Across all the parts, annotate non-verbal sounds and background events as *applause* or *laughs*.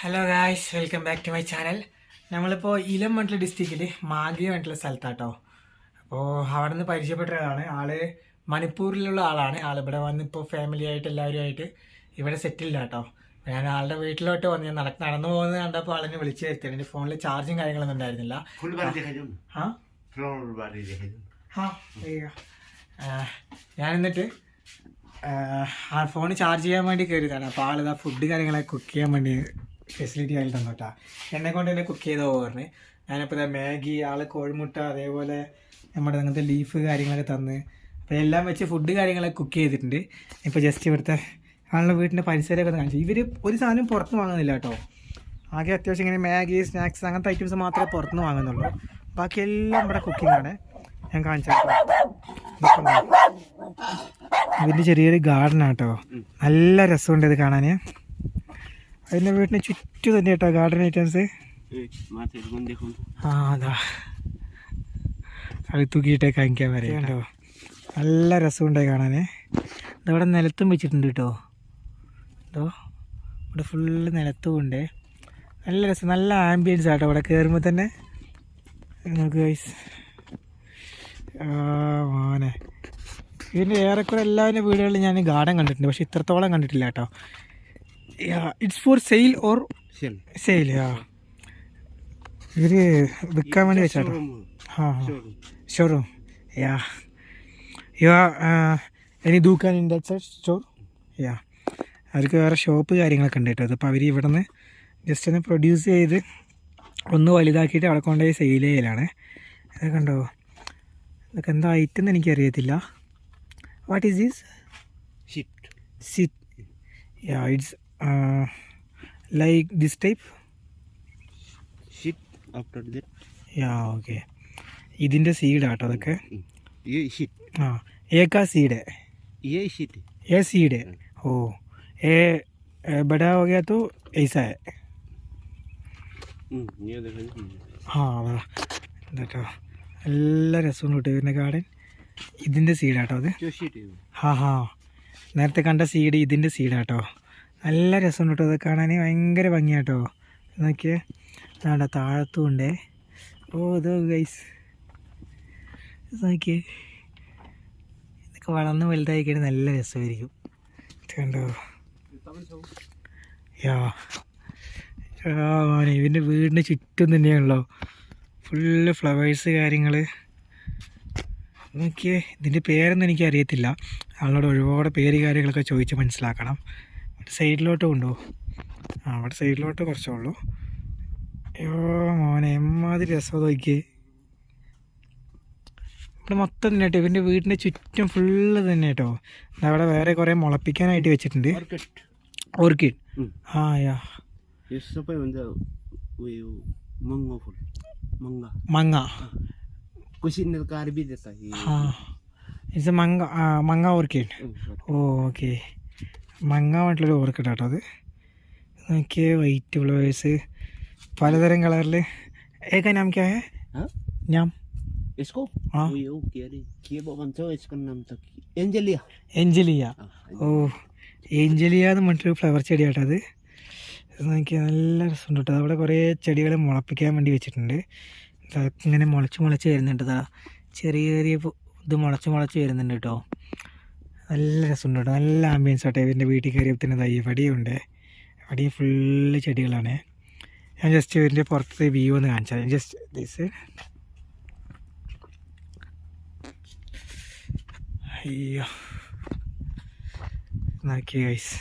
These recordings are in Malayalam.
Hello guys welcome back to my channel നമ്മളിപ്പോൾ ഇലം മണ്ഡല ഡിസ്ട്രിക്റ്റിൽ മാഗിയ മണ്ഡല സ്ഥലത്താട്ടോ. അപ്പോൾ അവിടെ നിന്ന് പരിചയപ്പെട്ട ഒരാളാണ് ആൾ മണിപ്പൂരിലുള്ള ആളാണ്. ആൾ ഇവിടെ ഫാമിലി ആയിട്ട് ഫാമിലിയായിട്ട് എല്ലാവരുമായിട്ട് ഇവിടെ സെറ്റിൽഡ് കേട്ടോ ഞാൻ ആളുടെ വീട്ടിലോട്ട് വന്ന് ഞാൻ നടന്ന് നടന്നു പോകുന്നത് കണ്ടപ്പോൾ ആളെ വിളിച്ചു വരുത്തി. എന്റെ ഫോണിൽ ചാർജും കാര്യങ്ങളൊന്നും ഉണ്ടായിരുന്നില്ല. ഞാൻ എന്നിട്ട് ആ ഫോൺ ചാർജ് ചെയ്യാൻ വേണ്ടി കയറിയതാണ് അപ്പോൾ ആളിതാ ഫുഡ് കാര്യങ്ങളൊക്കെ കുക്ക് ചെയ്യാൻ വേണ്ടി ഫെസിലിറ്റി അതിൽ തന്നു കേട്ടോ എന്നെ കൊണ്ട് തന്നെ കുക്ക് ചെയ്തോ പറഞ്ഞ്. ഞാനിപ്പോൾ മാഗി ആൾ കോഴിമുട്ട അതേപോലെ നമ്മുടെ അങ്ങനത്തെ ലീഫ് കാര്യങ്ങളൊക്കെ തന്ന്. അപ്പോൾ എല്ലാം വെച്ച് ഫുഡ് കാര്യങ്ങളൊക്കെ കുക്ക് ചെയ്തിട്ടുണ്ട്. ഇപ്പോൾ ജസ്റ്റ് ഇവിടുത്തെ ആളുടെ വീട്ടിന്റെ പരിസരമൊക്കെ കാണിച്ചു. ഇവർ ഒരു സാധനം പുറത്ത് വാങ്ങുന്നില്ല കേട്ടോ ആകെ അത്യാവശ്യം ഇങ്ങനെ മാഗി സ്നാക്സ് അങ്ങനത്തെ ഐറ്റംസ് മാത്രമേ പുറത്തുനിന്ന് വാങ്ങുന്നുള്ളൂ. ബാക്കി എല്ലാം ഇവിടെ കുക്കിങ്ങാണ് ഞാൻ കാണിച്ചു ഇതിന്റെ ചെറിയൊരു ഗാർഡനാണ് കേട്ടോ നല്ല രസമുണ്ട് ഇത് കാണാൻ അതിന്റെ വീട്ടിന് ചുറ്റും തന്നെ കേട്ടോ ഗാർഡൻ ഐറ്റംസ് ആ അതാ. അത് തൂക്കിയിട്ടേ കാണിക്കാൻ വരെയാ കേട്ടോ. നല്ല രസമുണ്ടായി കാണാൻ ഇതവിടെ നിലത്തും വെച്ചിട്ടുണ്ട് കേട്ടോ. കേട്ടോ ഇവിടെ ഫുള്ള് നിലത്തും ഉണ്ട്. നല്ല രസം നല്ല ആംബിയൻസ് ആട്ടോ ഇവിടെ കയറുമ്പോൾ തന്നെ. നമുക്ക് ഗൈസ് മോനെ. ഇതിന്റെ ഏറെക്കുറെ എല്ലാവരുടെ വീടുകളിലും ഞാൻ ഗാർഡൻ കണ്ടിട്ടുണ്ട് പക്ഷെ ഇത്രത്തോളം കണ്ടിട്ടില്ല കേട്ടോ. It's for sale or sale ആ ഇവർ വിൽക്കാൻ വേണ്ടി വെച്ചാട്ടോ. ആ ഷോറൂം യാ. യാ എനി ദൂക്കാൻ ഇൻ ദാറ്റ് സൈഡ് യാ. അവർക്ക് വേറെ ഷോപ്പ് കാര്യങ്ങളൊക്കെ ഉണ്ട് കേട്ടോ. അതിപ്പോൾ അവർ ഇവിടെ നിന്ന് ജസ്റ്റ് ഒന്ന് പ്രൊഡ്യൂസ് ചെയ്ത് ഒന്ന് വലുതാക്കിയിട്ട് അവിടെ കൊണ്ടുപോയി സെയിൽ ചെയ്യലാണ്. ഇതൊക്കെ ഉണ്ടോ ഇതൊക്കെ എന്താ ഐറ്റം എന്ന് എനിക്കറിയത്തില്ല. What is these sit sit yeah it's uh, like this type? Shit after that. Yeah okay. ഇതിന്റെ സീഡ് ആട്ടോ അതൊക്കെ. ആ ഏക്കാ സീഡ് ഏ? സീഡ് ഓ ഏ ബഡാ ഹോ ഗയാ തോ ഐസാ ഹെ ആ അതാ. ഇതാട്ടോ. എല്ലാ രസവും കിട്ടും ഇതിന്റെ ഗാർഡൻ ഇതിന്റെ സീഡാട്ടോ അത്. ഹാ ഹാ. നേരത്തെ കണ്ട സീഡ് ഇതിന്റെ സീഡാട്ടോ നല്ല രസമുണ്ട് കേട്ടോ. അത് കാണാൻ ഭയങ്കര ഭംഗിയാട്ടോ. നോക്കിയേ. അതാണ്ട താഴത്തും ഉണ്ടേ. ഓ ഇത് ഗൈസ് നോക്കിയേ. ഇതൊക്കെ വളർന്ന് വലുതായി കഴിഞ്ഞാൽ നല്ല രസമായിരിക്കും. കണ്ടോ? യാ. ഇതിന്റെ വീടിന് ചുറ്റും തന്നെയാണല്ലോ. ഫുള്ള് ഫ്ലവേഴ്സ് കാര്യങ്ങൾ നോക്കിയേ ഇതിന്റെ പേരൊന്നും എനിക്കറിയത്തില്ല. ആളോട് ഒരുപാട് പേര് കാര്യങ്ങളൊക്കെ ചോദിച്ച് മനസ്സിലാക്കണം. സൈഡിലോട്ട് കൊണ്ടുപോകും അവിടെ സൈഡിലോട്ട് കുറച്ചേ ഉള്ളൂ. അയ്യോ മോനെ എമ്മാതിരി രസം നോക്കിയേ. ഇവിടെ മൊത്തം തന്നെ കേട്ടോ. ഇവന്റെ വീടിന്റെ ചുറ്റും ഫുള്ള് തന്നെ കേട്ടോ. അവിടെ വേറെ കുറേ മുളപ്പിക്കാനായിട്ട് വെച്ചിട്ടുണ്ട്. ഓർക്കിഡ്. മങ്ങ മങ്ങ. ഓർക്കിഡ്. ഓ ഓക്കെ. മങ്ങ പറഞ്ഞിട്ടുള്ളൊരു ഓർക്കിഡ് കേട്ടോ അത് നോക്കിയേ വൈറ്റ് ഫ്ലവേഴ്സ് പലതരം കളറിൽ ഏക നാം ക്യാ ഹേ हाँ? നാം यसको हाँ। उयो के अरे के पो भन्छ यसको नाम त के- एन्जेलिया എഞ്ചലിയ अँ, ഓ ഏഞ്ചലിയ എന്ന് പറഞ്ഞിട്ടൊരു ഫ്ലവർ ചെടി കേട്ടോ അത് ഇത് നോക്കിയാൽ നല്ല രസമുണ്ട് കേട്ടോ അവിടെ കുറേ ചെടികൾ മുളപ്പിക്കാൻ വേണ്ടി വെച്ചിട്ടുണ്ട് ദാ ഇങ്ങനെ മുളച്ച് മുളച്ച് വരുന്നുണ്ട് ഇതാ ചെറിയ ചെറിയ പു- ഇത് മുളച്ച് മുളച്ച് വരുന്നുണ്ട് കേട്ടോ നല്ല രസമുണ്ട് കേട്ടോ. നല്ല ആംബിയൻസ് ആട്ടെ. ഇതിന്റെ വീട്ടിൽ കയറിയപ്പോൾ തയ്യ വടിയുണ്ട്. വടി ഫുള്ള് ചെടികളാണ്. ഞാൻ ജസ്റ്റ് ഇതിന്റെ പുറത്തെ വ്യൂ ഒന്ന് കാണിച്ചാൽ ജസ്റ്റ് ദിസ് അയ്യോ. നോക്കിയ ഗൈസ്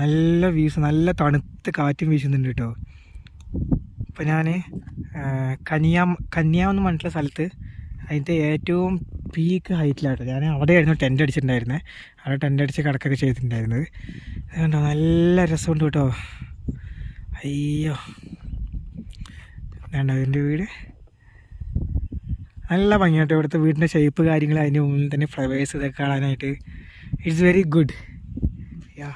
നല്ല വ്യൂസ് നല്ല തണുത്ത കാറ്റും വീശുന്നുണ്ട് കേട്ടോ. ഇപ്പം ഞാൻ കന്യാ കന്യാമെന്ന് പറഞ്ഞിട്ടുള്ള സ്ഥലത്ത് അതിന്റെ ഏറ്റവും പീക്ക് ഹൈറ്റിലായിട്ട് ഞാൻ അവിടെയായിരുന്നു ടെന്റ് അടിച്ചിട്ടുണ്ടായിരുന്നത് അവിടെ ടെന്റ് അടിച്ച് കിടക്കൊക്കെ ചെയ്തിട്ടുണ്ടായിരുന്നത്. അതുകൊണ്ടോ കണ്ടോ നല്ല രസമുണ്ട് കേട്ടോ. അയ്യോ. വേണ്ട അതിന്റെ വീട്? നല്ല ഭംഗിയായിട്ട് ഇവിടുത്തെ വീടിന്റെ ഷേപ്പ് കാര്യങ്ങൾ അതിന്റെ മുന്നിൽ തന്നെ ഫ്ലവേഴ്സ് ഇതൊക്കെ കാണാനായിട്ട്. ഇറ്റ്സ് വെരി ഗുഡ് യാ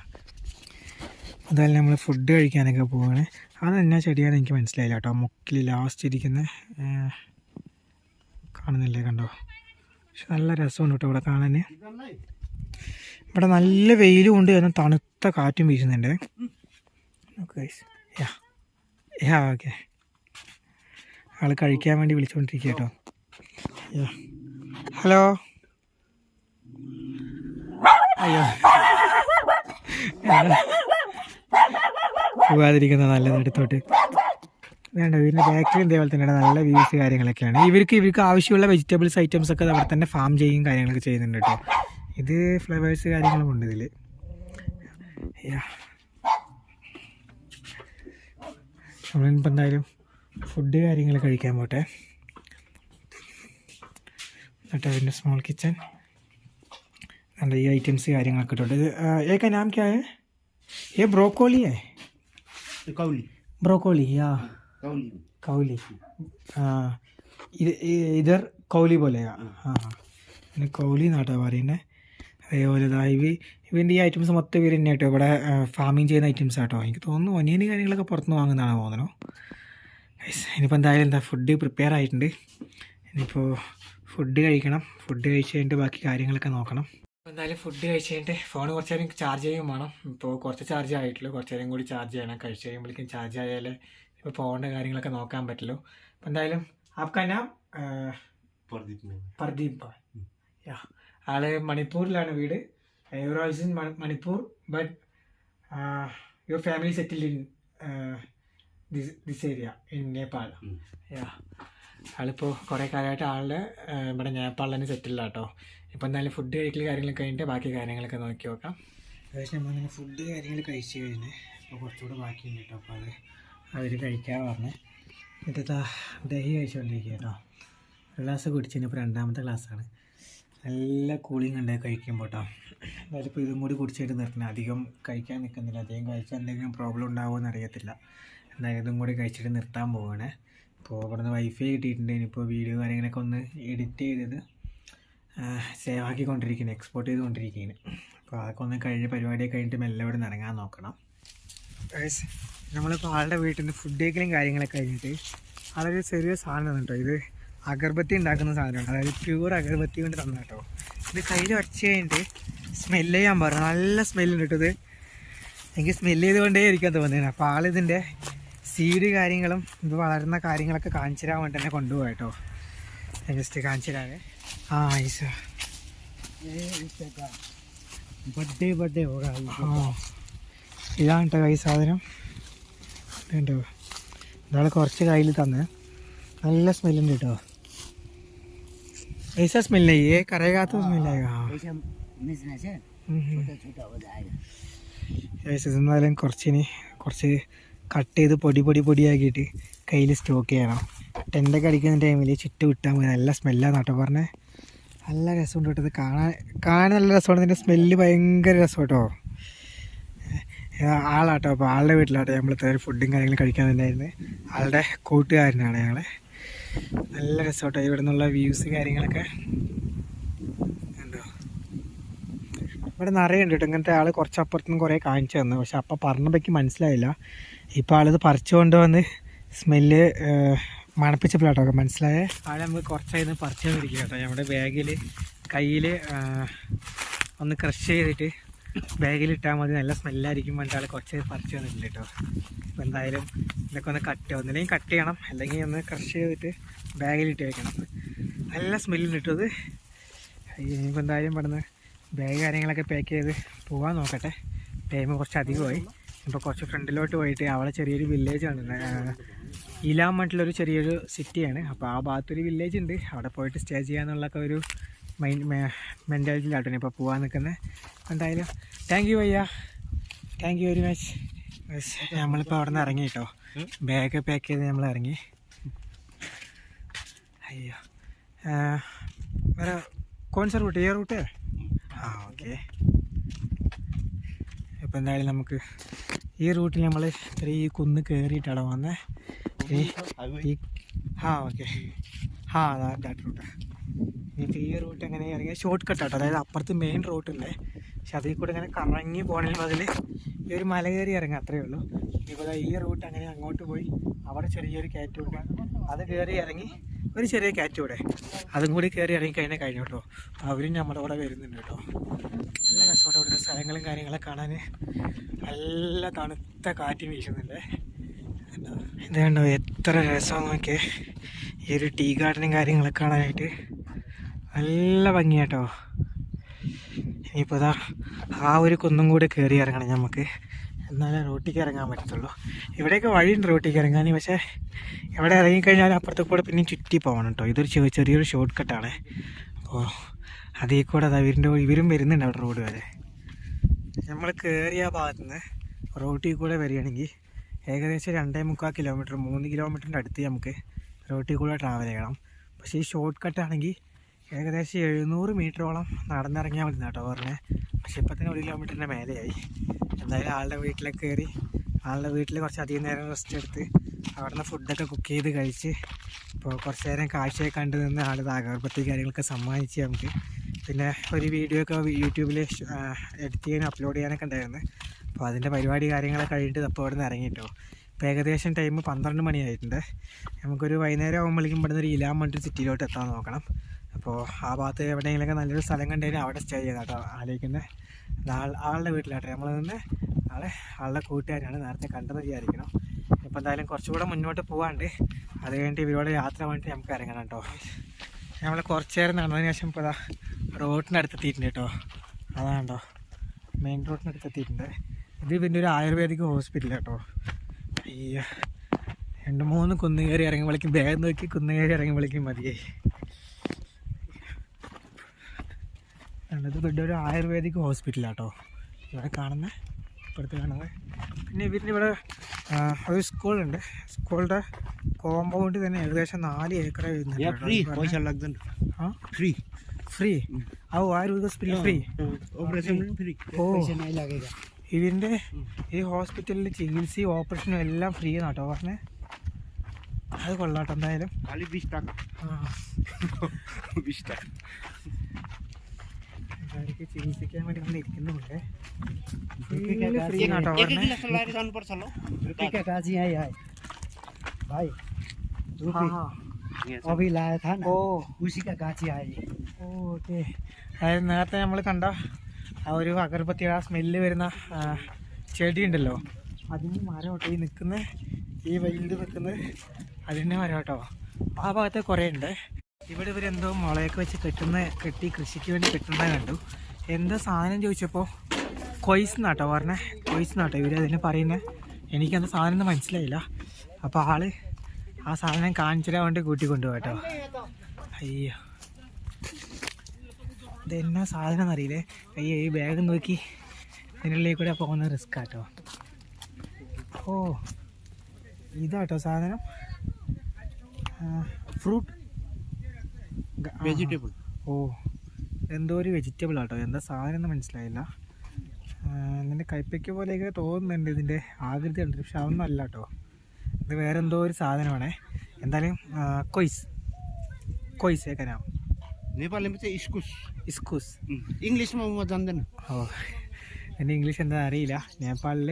അതുപോലെ നമ്മൾ ഫുഡ് കഴിക്കാനൊക്കെ പോവുകയാണ് അത് എന്നാ ചെടിയാണെന്ന് എനിക്ക് മനസ്സിലായില്ല കേട്ടോ. മുക്കിൽ ലാസ്റ്റ് ഇരിക്കുന്ന കാണുന്നില്ലേ കണ്ടോ? പക്ഷെ നല്ല രസമുണ്ട് കേട്ടോ ഇവിടെ കാണാൻ ഇവിടെ നല്ല വെയിലും ഉണ്ട് കാരണം തണുത്ത കാറ്റും വീശുന്നുണ്ട്. ഗൈസ് യാ. ഓക്കെ ആൾ കഴിക്കാൻ വേണ്ടി വിളിച്ചുകൊണ്ടിരിക്കുക കേട്ടോ. ഹലോ? അയ്യോ. പോകാതിരിക്കുന്ന നല്ലത് എടുത്തോട്ട്. വേണ്ട വീടിന്റെ ബാക്കിലും ഇതേപോലെ തന്നെ നല്ല വ്യൂസ് കാര്യങ്ങളൊക്കെയാണ്. ഇവർക്ക് ഇവർക്ക് ആവശ്യമുള്ള വെജിറ്റബിൾസ് ഐറ്റംസ് ഒക്കെ അവിടെ തന്നെ ഫാം ചെയ്യും കാര്യങ്ങളൊക്കെ ചെയ്യുന്നുണ്ട് കേട്ടോ. ഇത് ഫ്ലവേഴ്സ് കാര്യങ്ങളും ഉണ്ട് ഇതിൽ നമ്മളിപ്പോൾ എന്തായാലും ഫുഡ് കാര്യങ്ങൾ കഴിക്കാൻ പോട്ടെ. എന്നിട്ട് അതിന്റെ സ്മോൾ കിച്ചൺ നല്ല ഈ ഐറ്റംസ് കാര്യങ്ങളൊക്കെ ഇട്ടുണ്ട്. ഏക്ക നാം ക്യാ ഏ ബ്രോക്കോളിയേ? ബ്രോക്കോളിയാ कौली कौली हाँ ഇത് ഇതർ കൗലി പോലെയാ ആ പിന്നെ കൗലി നാട്ടാ പറയുന്നത് അതേപോലെ ഇതാ ഇവ ഇവൻ്റെ ഈ ഐറ്റംസ് മൊത്തം ഇവർ തന്നെ കേട്ടോ ഇവിടെ ഫാമിങ് ചെയ്യുന്ന ഐറ്റംസ് ആട്ടോ എനിക്ക് തോന്നുന്നു ഒനിയൻ കാര്യങ്ങളൊക്കെ പുറത്തുനിന്ന് വാങ്ങുന്നതാണ് തോന്നുന്നു Guys, ഇനിയിപ്പോൾ എന്തായാലും എന്താ ഫുഡ് പ്രിപ്പയർ ആയിട്ടുണ്ട് ഇനിയിപ്പോൾ ഫുഡ് കഴിക്കണം ഫുഡ് കഴിച്ച് കഴിഞ്ഞിട്ട് ബാക്കി കാര്യങ്ങളൊക്കെ നോക്കണം എന്തായാലും ഫുഡ് കഴിച്ച് കഴിഞ്ഞിട്ട് ഫോൺ കുറച്ച് നേരം ചാർജ് ചെയ്യും വേണം ഇപ്പോൾ കുറച്ച് ചാർജ് ആയിട്ടുള്ളൂ കുറച്ച് നേരം കൂടി ചാർജ് ചെയ്യണം കഴിച്ച് കഴിയുമ്പോഴേക്കും ചാർജ് ആയാലേ ഇപ്പോൾ പോകേണ്ട കാര്യങ്ങളൊക്കെ നോക്കാൻ പറ്റുള്ളൂ അപ്പം എന്തായാലും ആപ്കാ നാം പ്രദീപ് പ്രദീപ് യാ ആൾ മണിപ്പൂരിലാണ് വീട്. You're in Manipur but your family settled in this area in Nepal. Yeah ആളിപ്പോൾ കുറേ കാലമായിട്ട് ആളുടെ ഇവിടെ നേപ്പാളിൽ തന്നെ സെറ്റിൽഡ് ആട്ടോ. ഇപ്പം എന്തായാലും ഫുഡ് കഴിക്കൽ കാര്യങ്ങളൊക്കെ കഴിഞ്ഞിട്ട് ബാക്കി കാര്യങ്ങളൊക്കെ നോക്കി നോക്കാം. ഏകദേശം നമ്മൾ ഫുഡ് കാര്യങ്ങൾ കഴിച്ച് കഴിഞ്ഞ് അപ്പോൾ കുറച്ചുകൂടെ ബാക്കിയുണ്ട് കേട്ടോ. അപ്പോൾ അത് അവർ കഴിക്കാൻ പറഞ്ഞ്. എന്നിട്ട് ദഹി കഴിച്ചുകൊണ്ടിരിക്കുക കേട്ടോ ഒരു ഗ്ലാസ് കുടിച്ചതിന് ഇപ്പോൾ രണ്ടാമത്തെ ഗ്ലാസ്സാണ് നല്ല കൂളിംഗ് ഉണ്ട് കഴിക്കുമ്പോൾ കേട്ടോ എന്തായാലും ഇപ്പോൾ ഇതും കൂടി കുടിച്ചിട്ട് നിർത്തണം. അധികം കഴിക്കാൻ നിൽക്കുന്നില്ല അധികം കഴിച്ചാൽ എന്തെങ്കിലും പ്രോബ്ലം ഉണ്ടാവുമോ എന്ന് അറിയത്തില്ല. എന്തായാലും ഇതും കൂടി കഴിച്ചിട്ട് നിർത്താൻ പോവുകയാണ് ഇപ്പോൾ ഇവിടുന്ന് വൈഫൈ കിട്ടിയിട്ടുണ്ട്. ഇനിയിപ്പോൾ വീഡിയോ കാര്യങ്ങളൊക്കെ ഒന്ന് എഡിറ്റ് ചെയ്തത് സേവ് ആക്കിക്കൊണ്ടിരിക്കുന്നു. എക്സ്പോർട്ട് ചെയ്തുകൊണ്ടിരിക്കുകയാണ്. അപ്പോൾ അതൊക്കെ ഒന്ന് കഴിഞ്ഞ പരിപാടിയൊക്കെ കഴിഞ്ഞിട്ട് മെല്ലെ ഇവിടെ നിന്ന് ഇറങ്ങാൻ നോക്കണം. നമ്മളിപ്പോൾ ആളുടെ വീട്ടിൽ നിന്ന് ഫുഡ് കേക്കിലും കാര്യങ്ങളൊക്കെ കഴിഞ്ഞിട്ട് വളരെ ചെറിയ സാധനം കേട്ടോ ഇത് അഗർബത്തി ഉണ്ടാക്കുന്ന സാധനമാണ്. അതായത് പ്യൂർ അഗർബത്തി കൊണ്ട് തന്നെ കേട്ടോ ഇത് കയ്യിൽ വച്ച് കഴിഞ്ഞിട്ട് സ്മെല്ല് ചെയ്യാൻ പറഞ്ഞു നല്ല സ്മെല്ലുണ്ട് കേട്ടോ ഇത്. എനിക്ക് സ്മെല്ല് ചെയ്തുകൊണ്ടേ ഇരിക്കാൻ തോന്നിയത് അപ്പോൾ ആളിതിന്റെ സീഡ് കാര്യങ്ങളും ഇത് വളരുന്ന കാര്യങ്ങളൊക്കെ കാണിച്ചു തരാൻ വേണ്ടി തന്നെ കൊണ്ടുപോകാം കേട്ടോ ജസ്റ്റ് കാണിച്ചു തരാൻ ആ ഈസ ബർത്ത്ഡേ ബർത്ത്ഡേ ഇതാണ് കേട്ടോ ഈ സാധനം. കണ്ടോ ഇതാളെ കുറച്ച് കയ്യിൽ തന്നെ നല്ല സ്മെല്ലുണ്ട് കേട്ടോ ऐसा स्मेल नहीं है करेगा तो स्मेल आएगा हाँ ऐसा मिसना से हम्म, हम्म। छोटा छोटा हो जाएगा Guys, ഇതെന്നാലും കുറച്ചിനി കുറച്ച് കട്ട് ചെയ്ത് പൊടി പൊടി പൊടിയാക്കിയിട്ട് കയ്യിൽ സ്റ്റോക്ക് ചെയ്യണം ടെൻ്റൊക്കെ അടിക്കുന്ന ടൈമിൽ ചുറ്റും വിട്ടാൽ മതി നല്ല സ്മെല്ലാണ് കേട്ടോ പറഞ്ഞേ നല്ല രസമുണ്ട് കേട്ടോ ഇത് കാണാൻ കാണാൻ നല്ല രസമാണ് ഇതിൻ്റെ സ്മെല്ല് ഭയങ്കര രസം കേട്ടോ ആളാട്ടോ. അപ്പോൾ ആളുടെ വീട്ടിലാട്ടോ നമ്മൾ തേറി ഫുഡും കാര്യങ്ങളും കഴിക്കാൻ തന്നെയായിരുന്നു. ആളുടെ കൂട്ടുകാരനാണ് ഞങ്ങളെ. നല്ല രസമാട്ടോ ഇവിടെ നിന്നുള്ള വ്യൂസ് കാര്യങ്ങളൊക്കെ. ഉണ്ടോ ഇവിടെ നിറയുണ്ട് കേട്ടോ. ഇങ്ങനത്തെ ആൾ കുറച്ച് അപ്പുറത്തുനിന്ന് കുറേ കാണിച്ചു തന്നു. പക്ഷെ അപ്പം പറഞ്ഞപ്പോഴേക്ക് മനസ്സിലായില്ല. ഇപ്പോൾ ആളിത് പറിച്ചു കൊണ്ടുവന്ന് സ്മെല്ല് മണപ്പിച്ചപ്പോഴാട്ടോ മനസ്സിലായ. ആളെ നമുക്ക് കുറച്ചായിരുന്നു പറിച്ചു തന്നിരിക്കുക കേട്ടോ. നമ്മുടെ ബാഗിൽ കയ്യിൽ ഒന്ന് ക്രഷ് ചെയ്തിട്ട് ബാഗിൽ ഇട്ടാൽ മതി. നല്ല സ്മെല്ലായിരിക്കും പറഞ്ഞിട്ട് കുറച്ച് പറിച്ച് വന്നിട്ടില്ല കേട്ടോ അപ്പോൾ എന്തായാലും ഇതൊക്കെ ഒന്ന് കട്ട് ഒന്നില്ലെങ്കിൽ കട്ട് ചെയ്യണം. അല്ലെങ്കിൽ ഒന്ന് ക്രഷ് ചെയ്തിട്ട് ബാഗിലിട്ട് വെക്കണം. നല്ല സ്മെല്ലുണ്ട് കേട്ടോ അത്. ഇനിയിപ്പോൾ എന്തായാലും ഇവിടുന്ന് ബാഗ് കാര്യങ്ങളൊക്കെ പാക്ക് ചെയ്ത് പോകാൻ നോക്കട്ടെ. ടൈം കുറച്ച് അധികമായി. ഇപ്പോൾ കുറച്ച് ഫ്രണ്ടിലോട്ട് പോയിട്ട് അവിടെ ചെറിയൊരു വില്ലേജ് ആണ്. ഇലാൻ മറ്റുള്ളൊരു ചെറിയൊരു സിറ്റിയാണ് അപ്പോൾ ആ ഭാഗത്തൊരു വില്ലേജ് ഉണ്ട്. അവിടെ പോയിട്ട് സ്റ്റേ ചെയ്യാന്നുള്ളൊക്കെ ഒരു മൈൻഡ് മെന്റാലിറ്റിയിലാട്ടോ ഇപ്പോൾ പോകാൻ നിൽക്കുന്നത് എന്തായാലും താങ്ക് യു അയ്യ. താങ്ക് യു വെരി മച്ച് നമ്മളിപ്പോൾ അവിടെ നിന്ന് ഇറങ്ങി കേട്ടോ ബാഗ് പാക്ക് ചെയ്ത് നമ്മൾ ഇറങ്ങി. അയ്യോ. വേറെ കോൺസർ റൂട്ട് ഇയർ റൂട്ട് ആ ഓക്കെ ഇപ്പോൾ എന്തായാലും നമുക്ക് ഈ റൂട്ടിൽ നമ്മൾ ഈ കുന്ന് കയറിയിട്ടാണ് വന്നത് ഈ ആ ഓക്കെ ആ ഡാറ്റ് റൂട്ട് ഇനിയിപ്പോൾ ഈ റൂട്ട് എങ്ങനെ ഇറങ്ങിയ? ഷോർട്ട് കട്ട് ആട്ടോ. അതായത് അപ്പുറത്ത് മെയിൻ റൂട്ടുണ്ട് പക്ഷെ അതിൽ കൂടെ ഇങ്ങനെ കറങ്ങി പോകണമെങ്കിൽ അതിൽ ഈ ഒരു മല കയറി ഇറങ്ങുക അത്രയേ ഉള്ളൂ. ഇപ്പോൾ ഈ റൂട്ട് അങ്ങനെ അങ്ങോട്ട് പോയി അവിടെ ചെറിയൊരു കയറ്റമുണ്ട് അത് കയറി ഇറങ്ങി ഒരു ചെറിയ കയറ്റം ഇവിടെ അതും കൂടി കയറി ഇറങ്ങി കഴിഞ്ഞാൽ കഴിഞ്ഞു കേട്ടോ അവരും നമ്മുടെ കൂടെ വരുന്നുണ്ട് കേട്ടോ നല്ല രസമാണ് ഇവിടുത്തെ സ്ഥലങ്ങളും കാര്യങ്ങളൊക്കെ കാണാൻ നല്ല തണുത്ത കാറ്റ് വീശുന്നുണ്ട്. ഇത് കണ്ടോ എത്ര രസമാണ് നോക്കിയേ. ഈ ഒരു ടീ ഗാർഡനും കാര്യങ്ങളൊക്കെ കാണാനായിട്ട്. നല്ല ഭംഗിയാട്ടോ. ഇനിയിപ്പോൾ ഇതാ ആ ഒരു കുന്നും കൂടെ കയറി ഇറങ്ങണം നമുക്ക് എന്നാലേ റോട്ടിക്ക് ഇറങ്ങാൻ പറ്റത്തുള്ളൂ. ഇവിടെയൊക്കെ വഴിയുണ്ട് റോട്ടിക്ക് ഇറങ്ങാൻ പക്ഷേ ഇവിടെ ഇറങ്ങിക്കഴിഞ്ഞാൽ അപ്പുറത്ത് കൂടെ പിന്നെ ചുറ്റി പോകണം കേട്ടോ ഇതൊരു ചെറിയ ചെറിയൊരു ഷോർട്ട് കട്ടാണ് അപ്പോൾ അതിൽ കൂടെ അതാ ഇവരിന്റെ ഇവരും വരുന്നുണ്ട് അവിടെ റോഡ് വരെ. നമ്മൾ കയറിയ ഭാഗത്ത് നിന്ന് റോട്ടിൽ കൂടെ വരികയാണെങ്കിൽ ഏകദേശം രണ്ടേ മുക്കാൽ കിലോമീറ്റർ മൂന്ന് കിലോമീറ്ററിന്റെ അടുത്ത് നമുക്ക് റോട്ടിൽ കൂടെ ട്രാവൽ ചെയ്യണം. പക്ഷേ ഈ ഷോർട്ട് കട്ടാണെങ്കിൽ ഏകദേശം എഴുന്നൂറ് മീറ്ററോളം നടന്നിറങ്ങിയാൽ മതി കേട്ടോ പറഞ്ഞേ. പക്ഷെ ഇപ്പം തന്നെ ഒരു കിലോമീറ്ററിന്റെ മേലെയായി. എന്തായാലും ആളുടെ വീട്ടിലേക്ക് കയറി ആളുടെ വീട്ടിൽ കുറച്ച് അധികം നേരം റെസ്റ്റ് എടുത്ത് അവിടുന്ന് ഫുഡൊക്കെ കുക്ക് ചെയ്ത് കഴിച്ച് ഇപ്പോൾ കുറച്ച് നേരം കാഴ്ചയെ കണ്ടു നിന്ന് ആൾ അഗർബത്തി കാര്യങ്ങളൊക്കെ സമ്മാനിച്ച് നമുക്ക് പിന്നെ ഒരു വീഡിയോ ഒക്കെ യൂട്യൂബിൽ എഡിറ്റ് ചെയ്യാനും അപ്ലോഡ് ചെയ്യാനൊക്കെ ഉണ്ടായിരുന്നു. അപ്പോൾ അതിന്റെ പരിപാടി കാര്യങ്ങളൊക്കെ കഴിഞ്ഞിട്ട് അപ്പോൾ അവിടെ നിന്ന് ഇറങ്ങിയിട്ടോ ഇപ്പോൾ ഏകദേശം ടൈം പന്ത്രണ്ട് മണിയായിട്ടുണ്ട്. നമുക്കൊരു വൈകുന്നേരം ആകുമ്പോഴേക്കും ഇവിടുന്ന് ഒരു ഇലാൻ വേണ്ടി സിറ്റിയിലോട്ട് എത്താൻ നോക്കണം. അപ്പോൾ ആ ഭാഗത്ത് എവിടെയെങ്കിലുമൊക്കെ നല്ലൊരു സ്ഥലം കണ്ടുകഴിഞ്ഞാൽ അവിടെ സ്റ്റേ ചെയ്യാം കേട്ടോ ആലോചിക്കുന്നത് ആൾ ആളുടെ വീട്ടിലാട്ടെ. നമ്മൾ നിന്ന് ആളെ ആളുടെ കൂട്ടുകാരാണ് നേരത്തെ കണ്ടെന്ന് വിചാരിക്കണം ഇപ്പോൾ എന്തായാലും കുറച്ചുകൂടെ മുന്നോട്ട് പോകാണ്ട് അത് കഴിഞ്ഞിട്ട് ഇവരോട് യാത്ര വേണ്ടി നമുക്ക് ഇറങ്ങണം കേട്ടോ നമ്മൾ കുറച്ച് നേരം നടന്നതിന് ശേഷം ഇപ്പോൾ ഇതാ റോഡിനടുത്ത് എത്തിയിട്ടുണ്ട് കേട്ടോ അതാണ്ടോ മെയിൻ റോഡിനടുത്ത് എത്തിയിട്ടുണ്ട് ഇത് പിന്നെ ഒരു ആയുർവേദിക് ഹോസ്പിറ്റൽ കേട്ടോ ഈ രണ്ട് മൂന്ന് കുന്നുകയറി ഇറങ്ങി ഇറങ്ങുമ്പോഴേക്കും ബാഗ് നോക്കി കുന്നുകയറി ഇറങ്ങി ഇറങ്ങുമ്പോഴേക്കും മതിയായി. കണ്ടത് ഇവിടെ ഒരു ആയുർവേദിക് ഹോസ്പിറ്റലാട്ടോ ഇവിടെ കാണുന്ന ഇപ്പുറത്ത് കാണുന്നത് പിന്നെ ഇവരുടെ ഇവിടെ ഒരു സ്കൂളുണ്ട്. സ്കൂളുടെ കോമ്പൗണ്ട് തന്നെ ഏകദേശം നാല് ഏക്കർ വരുന്നുണ്ട് ഫ്രീ ഫ്രീ ആ? Ayurveda hospital free operation free ഇതിന്റെ ഈ ഹോസ്പിറ്റലിൽ ചികിത്സയും ഓപ്പറേഷനും എല്ലാം ഫ്രീ എന്നാട്ടോ പറഞ്ഞേ. അത് കൊള്ളാട്ടോ എന്തായാലും. *laughs* खाली बीस टाका ആ बीस टाका ഇവർക്ക് ചികിത്സിക്കാൻ വേണ്ടി നമ്മൾ ഇരിക്കുന്നുണ്ട് रुपये का ഫ്രീ എന്നാട്ടോ एक एक പറഞ്ഞേ गिलास लाएर जानुपर्छ ल रुपये का काजी यही है भाई ആ रुपये ആ यहाँ छ। अभी लाया था ना ഓ उसी का काची है ये ഓ ഓക്കെ അതായത് നേരത്തെ നമ്മൾ കണ്ട ആ ഒരു അഗർബത്തിയുടെ ആ സ്മെല്ല് വരുന്ന ആ, ചെടി ഉണ്ടല്ലോ അതിന് മരം കേട്ടോ ഈ നിൽക്കുന്ന ഈ വൈൽഡ് നിൽക്കുന്നത് അതിൻ്റെ മരം കേട്ടോ ആ ഭാഗത്ത് കുറേ ഉണ്ട് ഇവിടെ ഇവരെന്തോ മുളയൊക്കെ വെച്ച് കെട്ടുന്ന കെട്ടി കൃഷിക്ക് വേണ്ടി കെട്ടുന്നത് കണ്ടു. എന്താ സാധനം ചോദിച്ചപ്പോൾ കൊയ്സ് എന്നാട്ടോ പറഞ്ഞേ? കൊയ്സ് എന്നാട്ടോ ഇവർ അതിനെ പറയുന്നത് എനിക്കത് സാധനം ഒന്നും മനസ്സിലായില്ല. അപ്പോൾ ആൾ ആ സാധനം കാണിച്ചു വേണ്ടി കൂട്ടിക്കൊണ്ടു കേട്ടോ അയ്യോ. ഇതെന്നാ സാധനം എന്നറിയില്ലേ? അയ്യോ ഈ ബാഗ് നോക്കി ഇതിനുള്ളിൽ കൂടെ പോകുന്ന റിസ്ക് ആട്ടോ. ഓ ഇതാട്ടോ സാധനം. ഫ്രൂട്ട് വെജിറ്റബിൾ ഓ എന്തോ ഒരു വെജിറ്റബിൾ ആട്ടോ. എന്താ സാധനം എന്ന് മനസ്സിലായില്ല ഇതിന്റെ കൈപ്പയ്ക്ക് പോലെയൊക്കെ തോന്നുന്നുണ്ട് ഇതിന്റെ ആകൃതി ഉണ്ട് പക്ഷെ അതൊന്നും അല്ല കേട്ടോ ഇത് വേറെ എന്തോ ഒരു സാധനമാണ്. എന്തായാലും കൊയ്സ്. കൊയ്സ് ഏക്കനാം നീ ഇസ്കുസ് ഇസ്കുസ് ഇംഗ്ലീഷ് ഓ എന്റെ ഇംഗ്ലീഷ് എന്താ അറിയില്ല. നേപ്പാളിൽ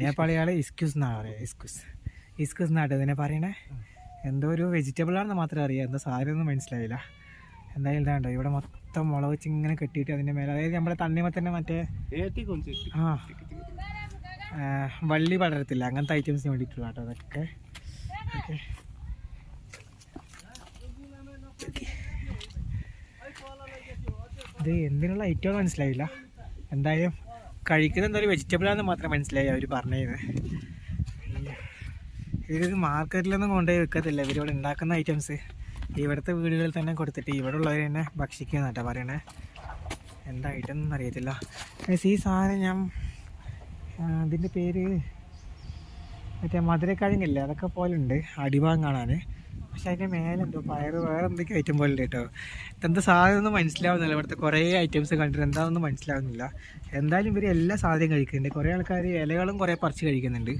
നേപ്പാളിയാൾ ഇസ്ക്യൂസ് എന്നാണ് പറയുക ഇസ്ക്യൂസ് ഇസ്ക്യൂസ് എന്നാട്ടോ ഇതിനെ പറയണേ? എന്തോ ഒരു വെജിറ്റബിൾ ആണെന്ന് മാത്രമേ അറിയാം. എന്താ സാധനം ഒന്നും മനസ്സിലായില്ല. എന്തായാലും ഇതാണ്ടോ ഇവിടെ മൊത്തം മുളക് വെച്ച് ഇങ്ങനെ കെട്ടിയിട്ട് അതിന്റെ മേലെ അതായത് നമ്മുടെ തണ്ണിമത്തന്നെ മറ്റേ ആ വള്ളി പടരത്തില്ല. അങ്ങനത്തെ ഐറ്റംസിന് വേണ്ടിയിട്ടുള്ള കേട്ടോ അതൊക്കെ. ഓക്കെ. ഇത് എന്തിനുള്ള ഐറ്റം മനസ്സിലായില്ല. എന്തായാലും കഴിക്കുന്ന എന്തോ ഒരു വെജിറ്റബിൾ ആണെന്ന് മാത്രമേ മനസ്സിലായി അവർ പറഞ്ഞത്. ഇവരിത് മാർക്കറ്റിലൊന്നും കൊണ്ടുപോയി വെക്കത്തില്ല ഇവരിവിടെ ഉണ്ടാക്കുന്ന ഐറ്റംസ് ഇവിടുത്തെ വീടുകളിൽ തന്നെ കൊടുത്തിട്ട് ഇവിടെ ഉള്ളവർ തന്നെ ഭക്ഷിക്കുന്ന കേട്ടോ പറയണേ. എന്താ ഐറ്റം ഒന്നും അറിയത്തില്ല. ഈ സാധനം ഞാൻ അതിന്റെ പേര് മറ്റേ മധുരക്കിഴങ്ങില്ലേ? അതൊക്കെ പോലെ ഉണ്ട് അടിഭാഗം കാണാൻ പക്ഷെ അതിന്റെ മേലെന്തോ പയറ് വേറെ എന്തൊക്കെ ഐറ്റം പോലെ കേട്ടോ. ഇതെന്താ സാധനം ഒന്നും മനസ്സിലാവുന്നില്ല. ഇവിടുത്തെ കുറേ ഐറ്റംസ് കണ്ടിട്ട് എന്താണെന്ന് മനസ്സിലാവുന്നില്ല. എന്തായാലും ഇവർ എല്ലാ സാധനവും കഴിക്കുന്നുണ്ട്. കുറേ ആൾക്കാർ ഇലകളും കുറേ പറിച്ച് കഴിക്കുന്നുണ്ട്.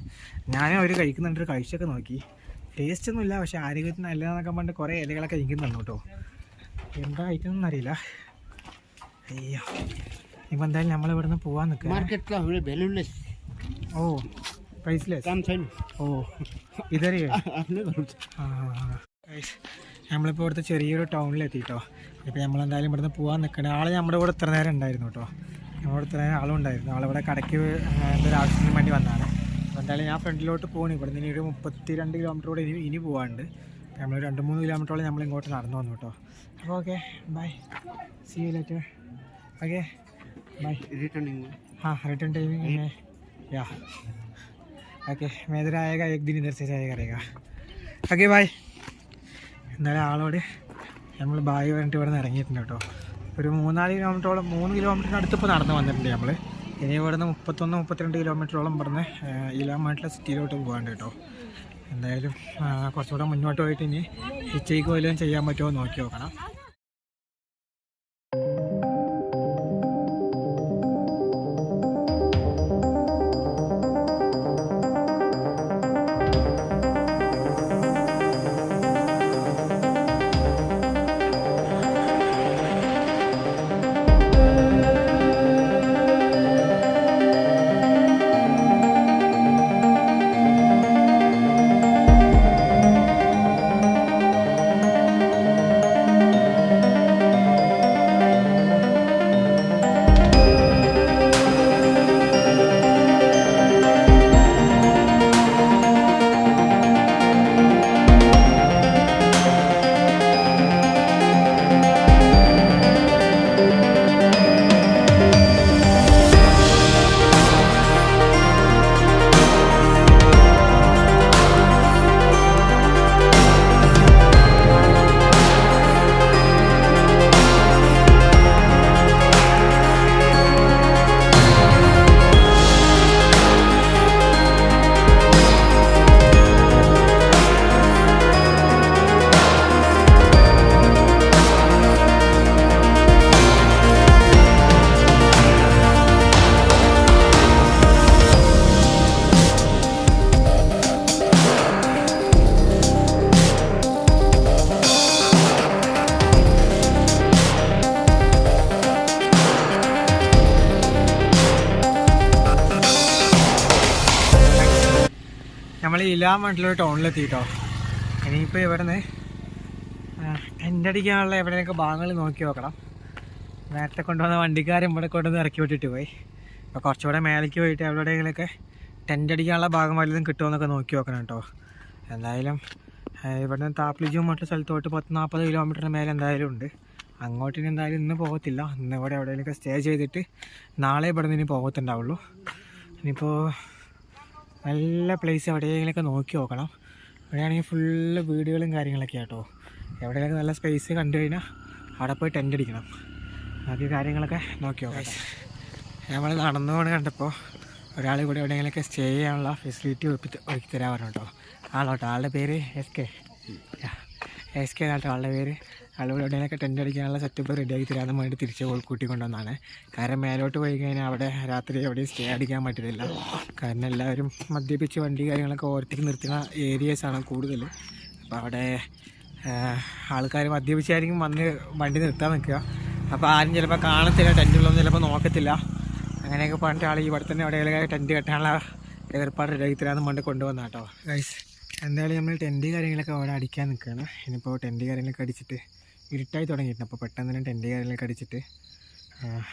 ഞാനും അവർ കഴിക്കുന്നുണ്ട്. ഒരു കഴിച്ചൊക്കെ നോക്കി. ടേസ്റ്റ് ഒന്നുമില്ല പക്ഷേ ആരോഗ്യത്തിന് നല്ലതാണെന്നൊക്കെ പണ്ട് കുറേ ഇലകളൊക്കെ എനിക്ക് തന്നു കേട്ടോ. എന്താ ഐറ്റം ഒന്നും അറിയില്ല. അയ്യോ. ഇപ്പം എന്തായാലും നമ്മൾ ഇവിടെ നിന്ന് പോകാൻ നിൽക്കുക ഓ പ്രൈസ്ലെസ് ഓ. ഇതറിയോ? *laughs* ആ. നമ്മളിപ്പോൾ ഇവിടുത്തെ ചെറിയൊരു ടൗണിൽ എത്തിട്ടോ ഇപ്പോൾ നമ്മളെന്തായാലും ഇവിടുന്ന് പോകാൻ നിൽക്കണേ ആളെ നമ്മുടെ കൂടെ ഇത്ര നേരം ഉണ്ടായിരുന്നു കേട്ടോ നമ്മുടെ ഇത്രയും ആളുണ്ടായിരുന്നു ആളിവിടെ കടയ്ക്ക് എന്തൊരു ആവശ്യത്തിന് വേണ്ടി വന്നതാണ് അപ്പോൾ എന്തായാലും ഞാൻ ഫ്രണ്ടിലോട്ട് പോകണം ഇവിടെ നിന്ന് ഒരു മുപ്പത്തി രണ്ട് കിലോമീറ്റർ കൂടെ ഇനി ഇനി പോകാനുണ്ട് നമ്മൾ രണ്ട് മൂന്ന് കിലോമീറ്ററോളം നമ്മൾ ഇങ്ങോട്ട് നടന്നു വന്നു കേട്ടോ അപ്പോൾ okay bye see you later okay bye returning हाँ रिटर्न टाइमिंग है या ഓക്കെ മേതരായക एक दिन इधर से जाएगा रहेगा ഓക്കെ ബായ് എന്നാലും ആളോട് നമ്മൾ ബായ് പറഞ്ഞിട്ട് ഇവിടെ നിന്ന് ഇറങ്ങിയിട്ടുണ്ട് കേട്ടോ. ഒരു മൂന്നാൽ കിലോമീറ്ററോളം മൂന്ന് കിലോമീറ്ററിന് അടുത്ത് ഇപ്പോൾ നടന്ന് വന്നിട്ടുണ്ട് നമ്മൾ ഇനി ഇവിടുന്ന് മുപ്പത്തൊന്ന് മുപ്പത്തിരണ്ട് കിലോമീറ്ററോളം ഇവിടുന്ന് ഇലാമായിട്ടുള്ള സിറ്റിയിലോട്ട് പോകാണ്ട് കേട്ടോ. എന്തായാലും കുറച്ചുകൂടെ മുന്നോട്ട് പോയിട്ട് ഇനി ഹിച്ചയ്ക്ക് വല്ലതും ചെയ്യാൻ പറ്റുമോ നോക്കി നോക്കണം. ഇലാൻ മണ്ടിലൊരു ടൗണിലെത്തി കേട്ടോ ഇനിയിപ്പോൾ ഇവിടുന്ന് ടെന്റ് അടിക്കാനുള്ള എവിടെയൊക്കെ ഭാഗങ്ങൾ നോക്കി നോക്കണം നേരത്തെ കൊണ്ടുവന്ന വണ്ടിക്കാരൻ ഇവിടെ കൊണ്ടുവന്ന് ഇറക്കി വിട്ടിട്ട് പോയി. അപ്പോൾ കുറച്ചുകൂടെ മേലേക്ക് പോയിട്ട് എവിടെയെങ്കിലൊക്കെ ടെന്റ് അടിക്കാനുള്ള ഭാഗം വല്ലതും കിട്ടുമെന്നൊക്കെ നോക്കി നോക്കണം കേട്ടോ. എന്തായാലും ഇവിടുന്ന് താപ്ലിജും മറ്റു സ്ഥലത്തോട്ട് പത്ത് നാൽപ്പത് കിലോമീറ്ററിന് മേലെ എന്തായാലും ഉണ്ട്. അങ്ങോട്ട് ഇനി എന്തായാലും ഇന്ന് പോകത്തില്ല. ഇന്ന് ഇവിടെ എവിടെയെങ്കിലുമൊക്കെ സ്റ്റേ ചെയ്തിട്ട് നാളെ ഇവിടെ നിന്ന് ഇനി പോകത്തുണ്ടാവുള്ളൂ. ഇനിയിപ്പോൾ നല്ല പ്ലേസ് എവിടെയെങ്കിലൊക്കെ നോക്കി നോക്കണം. ഇവിടെയാണെങ്കിൽ ഫുള്ള് വീടുകളും കാര്യങ്ങളൊക്കെ ആട്ടോ. എവിടെയെങ്കിലും നല്ല സ്പേസ് കണ്ടു കഴിഞ്ഞാൽ അവിടെ പോയി ടെന്റ് അടിക്കണം. ബാക്കി കാര്യങ്ങളൊക്കെ നോക്കി നോക്കാം നമ്മൾ നടന്നു പോകണ കണ്ടപ്പോൾ ഒരാൾ കൂടെ എവിടെയെങ്കിലുമൊക്കെ സ്റ്റേ ചെയ്യാനുള്ള ഫെസിലിറ്റി ഒരുക്കി തരാൻ പറഞ്ഞു കേട്ടോ ആളോട്ടോ ആളുടെ പേര് എസ് കെ എസ് കെ ആട്ടോ ആളുടെ പേര്. എവിടെയെങ്കിലൊക്കെ ടെന്റ് അടിക്കാനുള്ള സെറ്റപ്പ് റെഡിയാക്കി തരാമെന്ന് വേണ്ടി തിരിച്ച് കൂട്ടി കൊണ്ടുവന്നാണ് കാരണം മേലോട്ട് പോയി കഴിഞ്ഞാൽ അവിടെ രാത്രി എവിടെയും സ്റ്റേ അടിക്കാൻ പറ്റില്ല കാരണം എല്ലാവരും മദ്യപിച്ച് വണ്ടി കാര്യങ്ങളൊക്കെ ഓർത്തിക്ക് നിർത്തുന്ന ഏരിയസാണ് കൂടുതൽ. അപ്പോൾ അവിടെ ആൾക്കാർ മദ്യപിച്ചായിരിക്കും വന്ന് വണ്ടി നിർത്താൻ നിൽക്കുക. അപ്പോൾ ആരും ചിലപ്പോൾ കാണത്തില്ല ടെന്റുള്ളൊന്നും ചിലപ്പോൾ നോക്കത്തില്ല. അങ്ങനെയൊക്കെ പറഞ്ഞിട്ട് ആൾ ഇവിടെ തന്നെ എവിടെയെങ്കിലും ടെന്റ് കെട്ടാനുള്ള ഏർപ്പാട് തരാമെന്ന് വേണ്ടി കൊണ്ടുവന്ന കേട്ടോ ഗൈസ് എന്തായാലും നമ്മൾ ടെന്റ് കാര്യങ്ങളൊക്കെ അവിടെ അടിക്കാൻ നിൽക്കുകയാണ് ഇനിയിപ്പോൾ ടെന്റ് കാര്യങ്ങളൊക്കെ അടിച്ചിട്ട് ഇരുട്ടായി തുടങ്ങിയിട്ടുണ്ട്. അപ്പോൾ പെട്ടെന്ന് തന്നെ ടെന്റ് കാര്യങ്ങളൊക്കെ അടിച്ചിട്ട്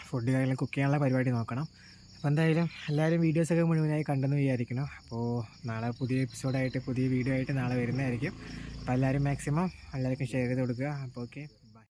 ഫുഡ് കാര്യങ്ങൾ കുക്ക് ചെയ്യാനുള്ള പരിപാടി നോക്കണം. അപ്പോൾ എന്തായാലും എല്ലാവരും വീഡിയോസൊക്കെ മുഴുവനായി കണ്ടെന്ന് വിചാരിക്കണം അപ്പോൾ നാളെ പുതിയ എപ്പിസോഡായിട്ട് പുതിയ വീഡിയോ ആയിട്ട് നാളെ വരുന്നതായിരിക്കും. അപ്പോൾ എല്ലാവരും മാക്സിമം എല്ലാവർക്കും ഷെയർ ചെയ്ത് കൊടുക്കുക. അപ്പോൾ ഓക്കെ